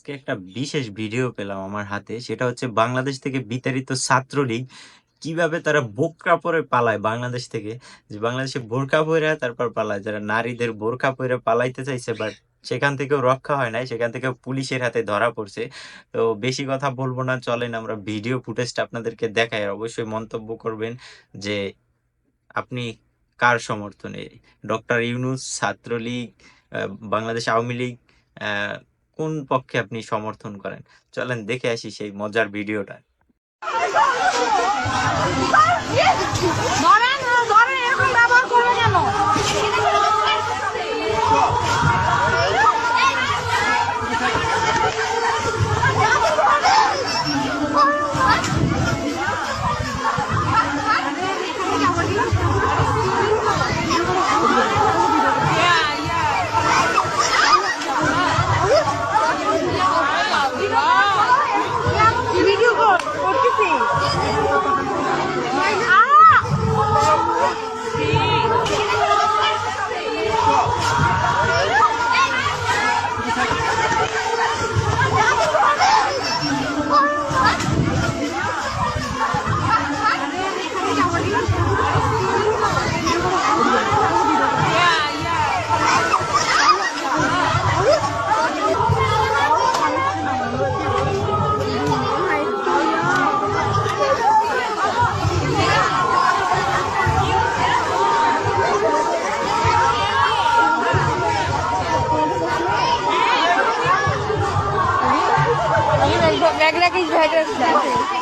আজকে একটা বিশেষ ভিডিও পেলাম আমার হাতে। সেটা হচ্ছে বাংলাদেশ থেকে বিতাড়িত ছাত্রলীগ কীভাবে তারা বোরকা পরে পালায় বাংলাদেশ থেকে। যে বাংলাদেশে বোরকা পরে, তারপর পালায়। যারা নারীদের বোরকা পরে পালাইতে চাইছে বাট সেখান থেকেও রক্ষা হয় নাই, সেখান থেকে পুলিশের হাতে ধরা পড়ছে। তো বেশি কথা বলব না, চলেন আমরা ভিডিও ফুটেজটা আপনাদেরকে দেখাই। অবশ্যই মন্তব্য করবেন যে আপনি কার সমর্থনে? ডক্টর ইউনুস, ছাত্রলীগ বাংলাদেশ আওয়ামী লীগ কোন পক্ষে আপনি সমর্থন করেন? চলেন দেখে আসি সেই মজার ভিডিওটা। ধরেন ধরেন meglegítsd meg össze!